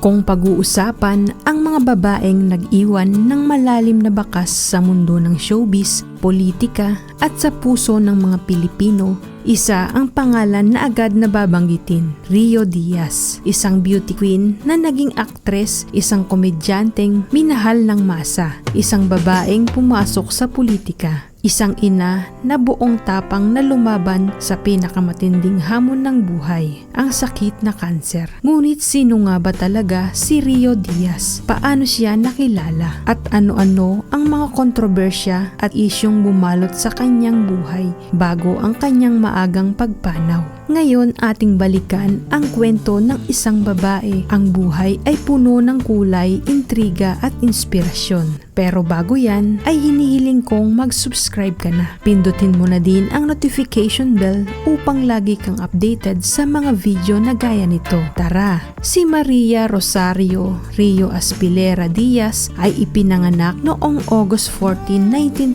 Kung pag-uusapan ang mga babaeng nag-iwan ng malalim na bakas sa mundo ng showbiz, politika at sa puso ng mga Pilipino, isa ang pangalan na agad na babanggitin, Rio Diaz. Isang beauty queen na naging aktres, isang komedyanteng minahal ng masa, isang babaeng pumasok sa politika. Isang ina na buong tapang na lumaban sa pinakamatinding hamon ng buhay, ang sakit na kanser. Ngunit sino nga ba talaga si Rio Diaz? Paano siya nakilala? At ano-ano ang mga kontrobersya at isyong bumalot sa kanyang buhay bago ang kanyang maagang pagpanaw? Ngayon ating balikan ang kwento ng isang babae. Ang buhay ay puno ng kulay, intriga at inspirasyon. Pero bago yan, ay hinihiling kong mag-subscribe ka na. Pindutin mo na din ang notification bell upang lagi kang updated sa mga video na gaya nito. Tara! Si Maria Rosario Rio Aspilera Diaz ay ipinanganak noong August 14,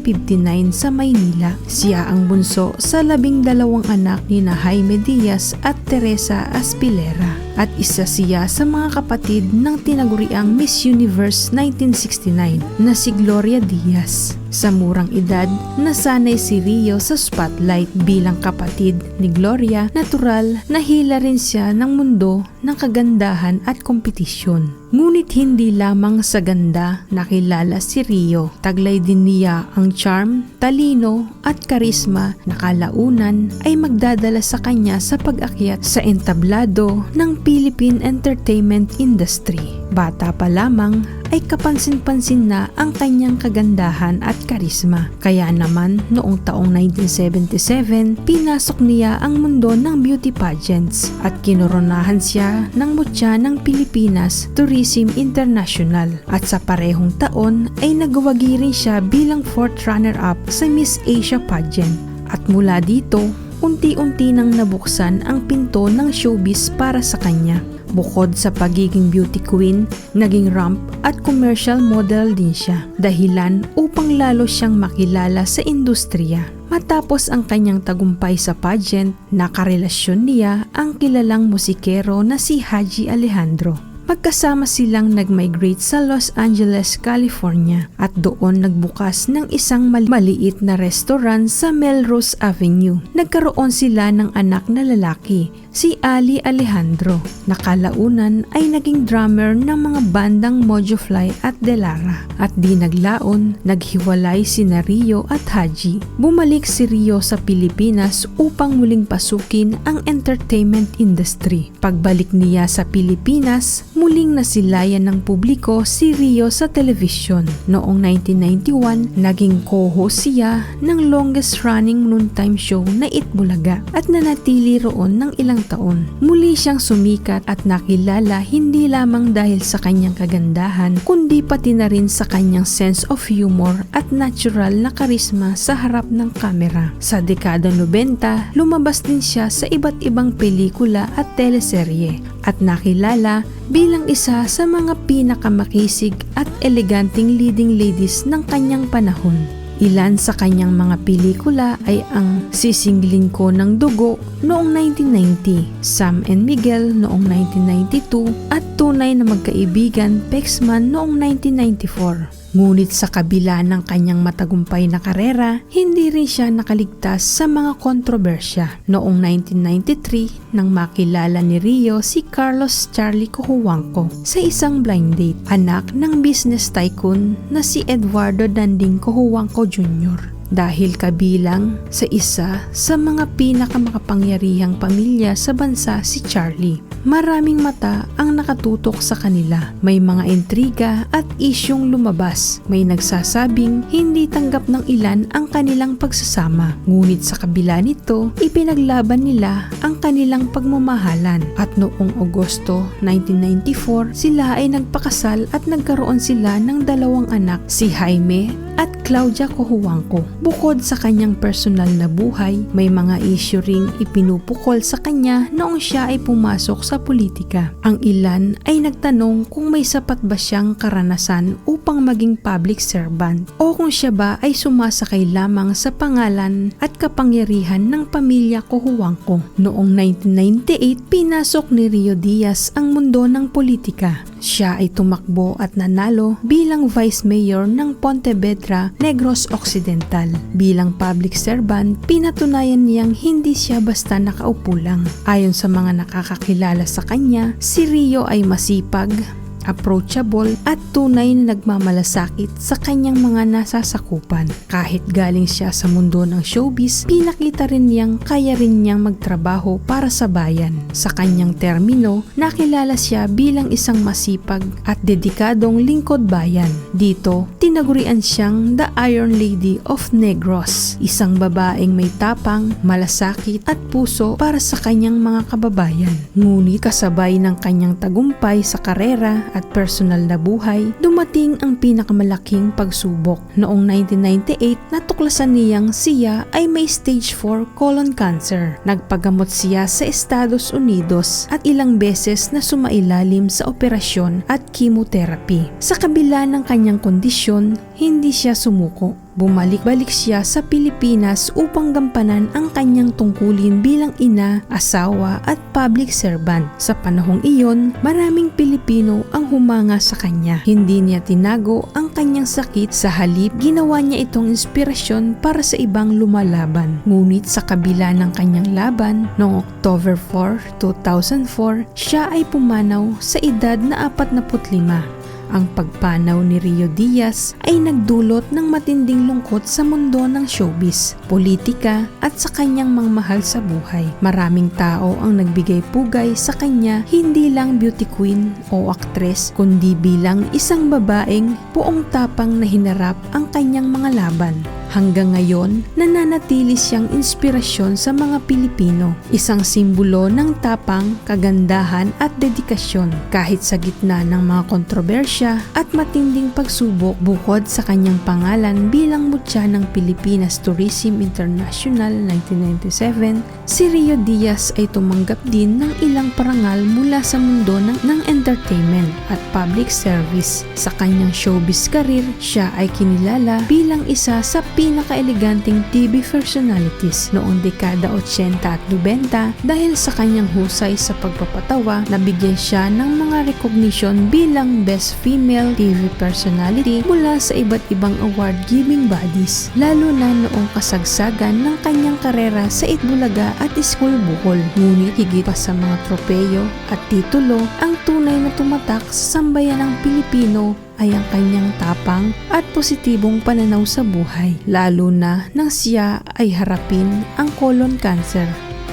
1959 sa Maynila. Siya ang bunso sa labing dalawang anak ni na Jaime Diaz at Teresa Aspilera at isa siya sa mga kapatid ng tinaguriang Miss Universe 1969 na si Gloria Diaz. Sa murang edad, nasanay si Rio sa spotlight bilang kapatid ni Gloria, natural na hila rin siya ng mundo ng kagandahan at kompetisyon. Ngunit hindi lamang sa ganda nakilala si Rio. Taglay din niya ang charm, talino at karisma na kalaunan ay magdadala sa kanya sa pag-akyat sa entablado ng Philippine entertainment industry. Bata pa lamang ay kapansin-pansin na ang kanyang kagandahan at karisma. Kaya naman noong taong 1977, pinasok niya ang mundo ng beauty pageants at kinoronahan siya ng mutya ng Pilipinas Tourism International at sa parehong taon ay nagawagi rin siya bilang fourth runner-up sa Miss Asia pageant. At mula dito, unti-unti nang nabuksan ang pinto ng showbiz para sa kanya. Bukod sa pagiging beauty queen, naging ramp at commercial model din siya. Dahilan upang lalo siyang makilala sa industriya. Matapos ang kanyang tagumpay sa pageant, nakarelasyon niya ang kilalang musikero na si Haji Alejandro. Magkasama silang nag-migrate sa Los Angeles, California at doon nagbukas ng isang mal- maliit na restaurant sa Melrose Avenue. Nagkaroon sila ng anak na lalaki, si Ali Alejandro. Nakalaunan ay naging drummer ng mga bandang Mojofly at Delara. At di naglaon, naghiwalay si Rio at Haji. Bumalik si Rio sa Pilipinas upang muling pasukin ang entertainment industry. Pagbalik niya sa Pilipinas, muling nasilayan ng publiko si Rio sa telebisyon. Noong 1991, naging co-host siya ng longest running noontime show na Itbulaga at nanatili roon ng ilang taon. Muli siyang sumikat at nakilala hindi lamang dahil sa kanyang kagandahan kundi pati na rin sa kanyang sense of humor at natural na karisma sa harap ng kamera. Sa dekada 90, lumabas din siya sa iba't ibang pelikula at teleserye at nakilala bilang isa sa mga pinakamakisig at eleganting leading ladies ng kanyang panahon. Ilan sa kanyang mga pelikula ay ang Sisingling ko ng dugo noong 1990, Sam and Miguel noong 1992 at Tunay na Magkaibigan Pexman noong 1994. Ngunit sa kabila ng kanyang matagumpay na karera, hindi rin siya nakaligtas sa mga kontrobersya. Noong 1993, nang makilala ni Rio si Carlos Charlie Cojuangco sa isang blind date, anak ng business tycoon na si Eduardo Danding Cojuangco Jr dahil kabilang sa isa sa mga pinakamakapangyarihang pamilya sa bansa si Charlie. Maraming mata ang nakatutok sa kanila. May mga intriga at isyong lumabas. May nagsasabing hindi tanggap ng ilan ang kanilang pagsasama. Ngunit sa kabila nito, ipinaglaban nila ang kanilang pagmamahalan. At noong Agosto 1994, sila ay nagpakasal at nagkaroon sila ng dalawang anak, si Jaime at Claudia Cojuangco. Bukod sa kanyang personal na buhay, may mga issue ring ipinupukol sa kanya noong siya ay pumasok sa politika. Ang ilan ay nagtanong kung may sapat ba siyang karanasan upang maging public servant o kung siya ba ay sumasakay lamang sa pangalan at kapangyarihan ng pamilya Cojuangco. Noong 1998, pinasok ni Rio Diaz ang mundo ng politika. Siya ay tumakbo at nanalo bilang Vice Mayor ng Pontevedra, Negros Occidental. Bilang public servant, pinatunayan niyang hindi siya basta nakaupo lang. Ayon sa mga nakakakilala sa kanya, si Rio ay masipag, approachable at tunay na nagmamalasakit sa kanyang mga nasasakupan. Kahit galing siya sa mundo ng showbiz, pinakita rin niyang kaya rin niyang magtrabaho para sa bayan. Sa kanyang termino, nakilala siya bilang isang masipag at dedikadong lingkod bayan. Dito, tinagurian siyang The Iron Lady of Negros, isang babaeng may tapang, malasakit at puso para sa kanyang mga kababayan. Ngunit kasabay ng kanyang tagumpay sa karera at personal na buhay, dumating ang pinakamalaking pagsubok. Noong 1998, natuklasan niyang siya ay may stage 4 colon cancer. Nagpagamot siya sa Estados Unidos at ilang beses na sumailalim sa operasyon at chemotherapy. Sa kabila ng kanyang kondisyon, hindi siya sumuko. Bumalik-balik siya sa Pilipinas upang gampanan ang kanyang tungkulin bilang ina, asawa at public servant. Sa panahong iyon, maraming Pilipino ang humanga sa kanya. Hindi niya tinago ang kanyang sakit sa halip ginawa niya itong inspirasyon para sa ibang lumalaban. Ngunit sa kabila ng kanyang laban, noong October 4, 2004, siya ay pumanaw sa edad na 45. Ang pagpanaw ni Rio Diaz ay nagdulot ng matinding lungkot sa mundo ng showbiz, politika at sa kanyang mga mahal sa buhay. Maraming tao ang nagbigay pugay sa kanya hindi lang beauty queen o aktres kundi bilang isang babaeng buong tapang na hinarap ang kanyang mga laban. Hanggang ngayon, nananatili siyang inspirasyon sa mga Pilipino, isang simbolo ng tapang, kagandahan at dedikasyon kahit sa gitna ng mga kontrobersya at matinding pagsubok bukod sa kanyang pangalan bilang mutya ng Pilipinas Tourism International 1997, si Rio Diaz ay tumanggap din ng ilang parangal mula sa mundo ng, ng entertainment at public service. Sa kanyang showbiz career, siya ay kinilala bilang isa sa pinaka-eleganteng TV personalities noong dekada 80 at 90 dahil sa kanyang husay sa pagpapatawa, nabigyan siya ng mga recognition bilang Best Female TV Personality mula sa iba't ibang award-giving bodies, lalo na noong kasagsagan ng kanyang karera sa Itbulaga at School Bukol. Ngunit higit pa sa mga tropeyo at titulo, ang tunay na tumatak sa sambayan ng Pilipino ay ang kanyang tapang at positibong pananaw sa buhay, lalo na nang siya ay harapin ang colon cancer.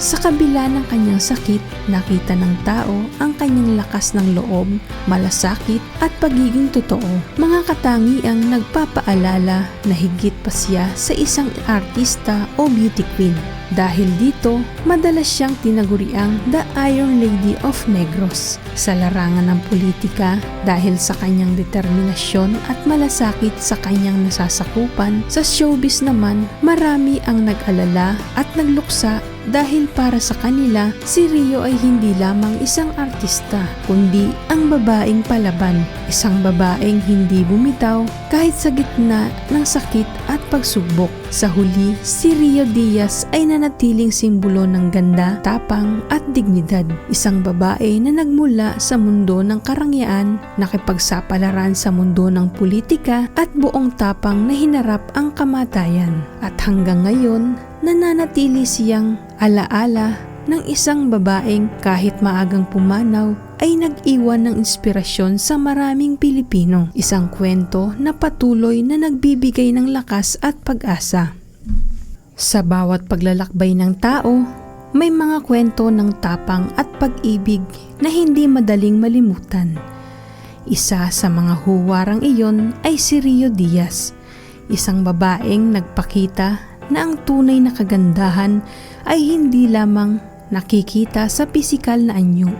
Sa kabila ng kanyang sakit, nakita ng tao ang kanyang lakas ng loob, malasakit at pagiging totoo. Mga katangiang nagpapaalala na higit pa siya sa isang artista o beauty queen. Dahil dito, madalas siyang tinaguriang The Iron Lady of Negros sa larangan ng politika dahil sa kanyang determinasyon at malasakit sa kanyang nasasakupan. Sa showbiz naman, marami ang nag-alala at nagluksa dahil para sa kanila, si Rio ay hindi lamang isang artista, kundi ang babaeng palaban. Isang babaeng hindi bumitaw kahit sa gitna ng sakit at pagsubok. Sa huli, si Rio Diaz ay nanatiling simbolo ng ganda, tapang at dignidad. Isang babae na nagmula sa mundo ng karangyaan, nakipagsapalaran sa mundo ng politika at buong tapang na hinarap ang kamatayan. At hanggang ngayon, nananatili siyang alaala ng isang babaeng kahit maagang pumanaw ay nag-iwan ng inspirasyon sa maraming Pilipino. Isang kwento na patuloy na nagbibigay ng lakas at pag-asa. Sa bawat paglalakbay ng tao, may mga kwento ng tapang at pag-ibig na hindi madaling malimutan. Isa sa mga huwarang iyon ay si Rio Diaz, isang babaeng nagpakita na ang tunay na kagandahan ay hindi lamang nakikita sa pisikal na anyo,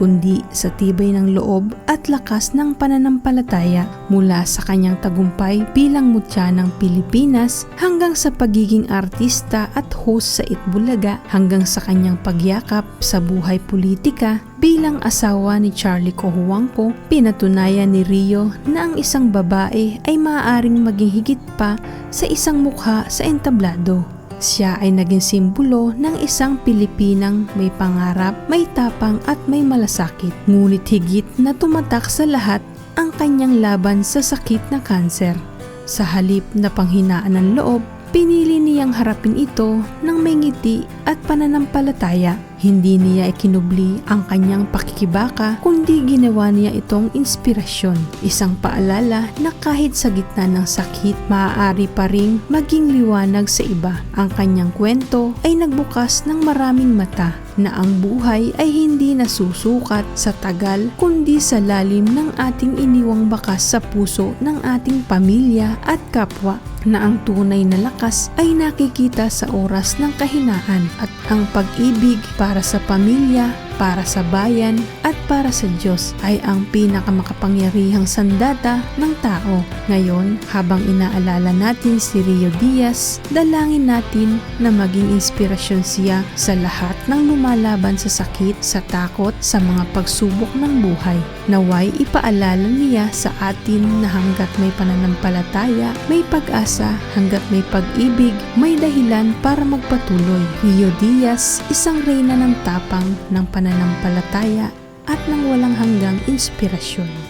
kundi sa tibay ng loob at lakas ng pananampalataya mula sa kanyang tagumpay bilang mutya ng Pilipinas hanggang sa pagiging artista at host sa Itbulaga hanggang sa kanyang pagyakap sa buhay politika bilang asawa ni Charlie Cojuangco, pinatunayan ni Rio na ang isang babae ay maaaring maging higit pa sa isang mukha sa entablado. Siya ay naging simbolo ng isang Pilipinang may pangarap, may tapang at may malasakit. Ngunit higit na tumatak sa lahat ang kanyang laban sa sakit na kanser. Sa halip na panghinaan ng loob, pinili niyang harapin ito ng may ngiti at pananampalataya. Hindi niya ikinubli ang kanyang pakikibaka kundi ginawa niya itong inspirasyon. Isang paalala na kahit sa gitna ng sakit, maaari pa ring maging liwanag sa iba. Ang kanyang kwento ay nagbukas ng maraming mata na ang buhay ay hindi nasusukat sa tagal kundi sa lalim ng ating iniwang bakas sa puso ng ating pamilya at kapwa na ang tunay na lakas ay nakikita sa oras ng kahinaan at ang pag-ibig para sa pamilya, para sa bayan at para sa Diyos ay ang pinakamakapangyarihang sandata ng tao. Ngayon, habang inaalala natin si Rio Diaz, dalangin natin na maging inspirasyon siya sa lahat ng lumalaban sa sakit, sa takot, sa mga pagsubok ng buhay. Naway ipaalala niya sa atin na hanggat may pananampalataya, may pag-asa, hanggat may pag-ibig, may dahilan para magpatuloy. Rio Diaz, isang reyna ng tapang, ng pananampalataya at ng walang hanggang inspirasyon.